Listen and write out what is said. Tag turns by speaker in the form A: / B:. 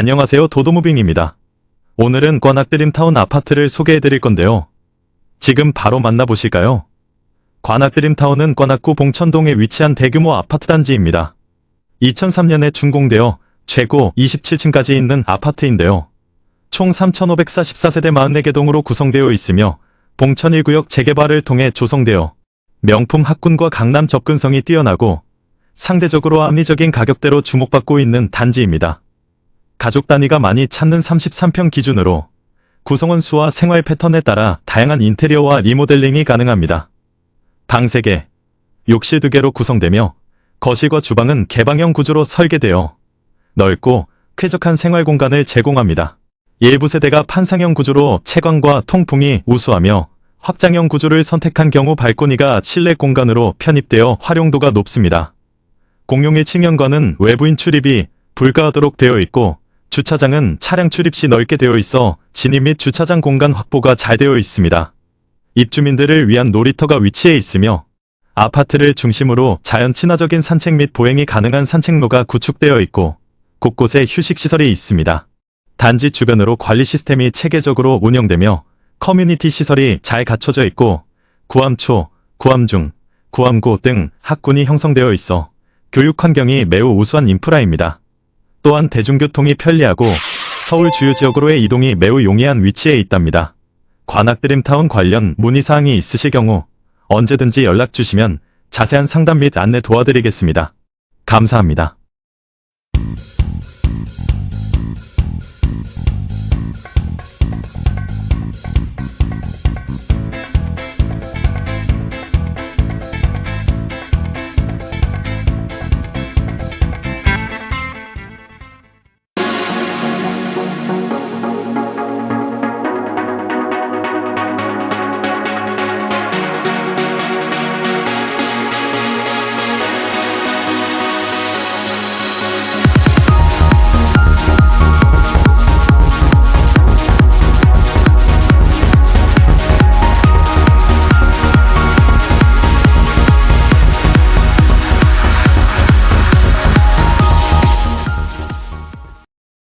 A: 안녕하세요 도도무빙입니다. 오늘은 관악드림타운 아파트를 소개해 드릴 건데요. 지금 바로 만나보실까요? 관악드림타운은 관악구 봉천동에 위치한 대규모 아파트 단지입니다. 2003년에 준공되어 최고 27층까지 있는 아파트인데요. 총 3,544세대 44개 동으로 구성되어 있으며 봉천 1구역 재개발을 통해 조성되어 명품 학군과 강남 접근성이 뛰어나고 상대적으로 합리적인 가격대로 주목받고 있는 단지입니다. 가족 단위가 많이 찾는 33평 기준으로 구성원 수와 생활 패턴에 따라 다양한 인테리어와 리모델링이 가능합니다. 방 3개, 욕실 2개로 구성되며 거실과 주방은 개방형 구조로 설계되어 넓고 쾌적한 생활 공간을 제공합니다. 일부 세대가 판상형 구조로 채광과 통풍이 우수하며 확장형 구조를 선택한 경우 발코니가 실내 공간으로 편입되어 활용도가 높습니다. 공용 1층현관은 외부인 출입이 불가하도록 되어 있고 주차장은 차량 출입 시 넓게 되어 있어 진입 및 주차장 공간 확보가 잘 되어 있습니다. 입주민들을 위한 놀이터가 위치해 있으며 아파트를 중심으로 자연 친화적인 산책 및 보행이 가능한 산책로가 구축되어 있고 곳곳에 휴식 시설이 있습니다. 단지 주변으로 관리 시스템이 체계적으로 운영되며 커뮤니티 시설이 잘 갖춰져 있고 구암초, 구암중, 구암고 등 학군이 형성되어 있어 교육 환경이 매우 우수한 인프라입니다. 또한 대중교통이 편리하고 서울 주요 지역으로의 이동이 매우 용이한 위치에 있답니다. 관악드림타운 관련 문의사항이 있으실 경우 언제든지 연락 주시면 자세한 상담 및 안내 도와드리겠습니다. 감사합니다.